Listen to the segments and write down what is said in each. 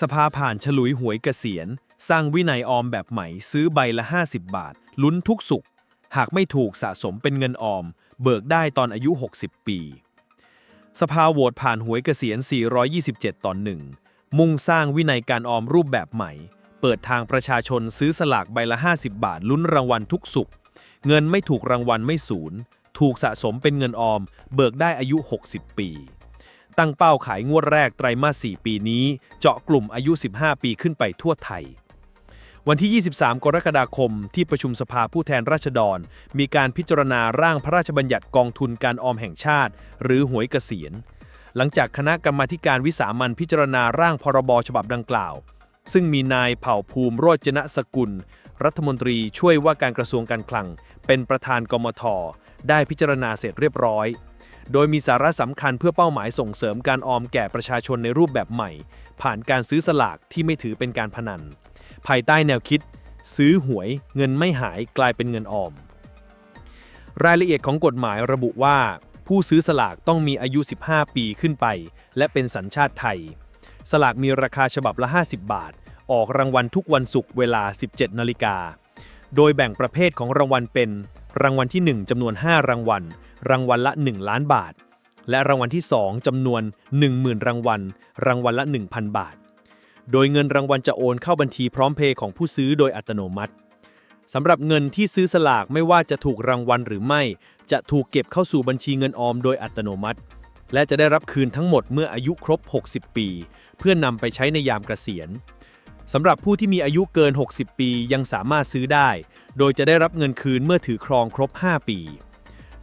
สภาผ่านฉลุยหวยเกษียณ สร้างวินัยออมแบบใหม่ซื้อใบละ 50 บาท ลุ้นทุกสุข หากไม่ถูกสะสมเป็นเงินออม เบิกได้ตอนอายุ 60 ปี สภาโหวตผ่านหวยเกษียณ 427 ต่อหนึ่งมุ่งสร้างวินัยการออมรูปแบบใหม่ เปิดทางประชาชนซื้อสลากใบละ 50 บาท ลุ้นรางวัลทุกสุข เงินไม่ถูกรางวัลไม่สูญถูกสะสมเป็นเงินออม เบิกได้อายุ 60 ปี ตั้งเป้าขายงวดแรกไตรมาส 4 ปีนี้ เจาะกลุ่มอายุ 15 ปีขึ้นไปทั่วไทย วันที่ 23 กรกฎาคม ที่ประชุมสภาผู้แทนราษฎร มีการพิจารณาร่างพระราชบัญญัติกองทุนการออมแห่งชาติ หรือหวยเกษียณ หลังจากคณะกรรมาการวิสามันพิจารณาร่างพรบฉบับดังกล่าว ซึ่งมีนายเผ่าภูมิโรจนสกุล รัฐมนตรีช่วยว่าการกระทรวงการคลัง เป็นประธานกมท ได้พิจารณาเสร็จเรียบร้อย โดยมีสาระสำคัญเพื่อเป้าหมายส่งเสริมการออมแก่ประชาชนในรูปแบบใหม่ ผ่านการซื้อสลากที่ไม่ถือเป็นการพนัน ภายใต้แนวคิด ซื้อหวย เงินไม่หายกลายเป็นเงินออม รายละเอียดของกฎหมายระบุว่า ผู้ซื้อสลากต้องมีอายุ 15 ปีขึ้นไป และเป็นสัญชาติไทย สลากมีราคาฉบับละ 50 บาท ออกรางวัลทุกวันศุกร์เวลา 17นาฬิกาโดยแบ่งประเภทของรางวัลเป็น รางวัลที่ 1จำนวน 5 รางวัล รางวัลละ 1 ล้านบาท และรางวัลที่ 2จำนวน 10,000 รางวัล รางวัลละ 1,000 บาท โดยเงินรางวัลจะโอนเข้าบัญชีพร้อมเพย์ของผู้ซื้อโดยอัตโนมัติสำหรับเงินที่ซื้อสลากไม่ว่าจะถูกรางวัลหรือไม่ จะถูกเก็บเข้าสู่บัญชีเงินออมโดยอัตโนมัติ และจะได้รับคืนทั้งหมดเมื่ออายุครบ 60 ปี เพื่อนนำไปใช้ในยามเกษียณสำหรับผู้ที่มีอายุเกิน 60 ปียังสามารถซื้อได้ โดยจะได้รับเงินคืนเมื่อถือครองครบ 5 ปี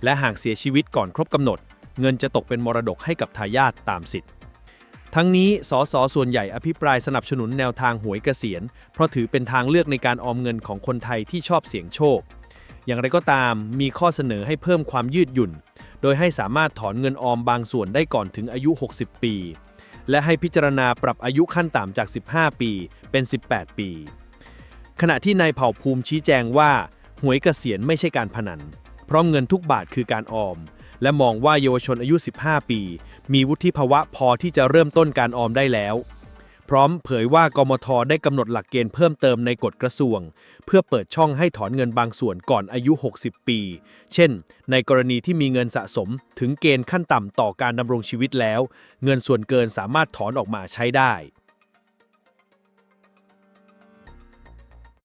และหากเสียชีวิตก่อนครบกำหนด เงินจะตกเป็นมรดกให้กับทายาทตามสิทธิ์ทั้งนี้สสส่วนใหญ่อภิปรายสนับสนุนแนวทางหวยเกษียณ เพราะถือเป็นทางเลือกในการออมเงินของคนไทยที่ชอบเสี่ยงโชค อย่างไรก็ตามมีข้อเสนอให้เพิ่มความยืดหยุ่น โดยให้สามารถถอนเงินออมบางส่วนได้ก่อนถึงอายุ 60 ปี และให้พิจารณาปรับอายุขั้นต่ำจาก 15 ปีเป็น 18 ปี ขณะที่นายเผ่าภูมิชี้แจงว่า หวยเกษียณไม่ใช่การพนัน เพราะเงินทุกบาทคือการออม และมองว่าเยาวชนอายุ 15 ปี มีวุฒิภาวะพอที่จะเริ่มต้นการออมได้แล้ว พร้อมเผยว่ากมทได้กำหนดหลักเกณฑ์เพิ่มเติมในกฎกระทรวง เพื่อเปิดช่องให้ถอนเงินบางส่วนก่อนอายุ 60 ปี เช่น ในกรณีที่มีเงินสะสมถึงเกณฑ์ขั้นต่ำต่อการดำรงชีวิตแล้ว เงินส่วนเกินสามารถถอนออกมาใช้ได้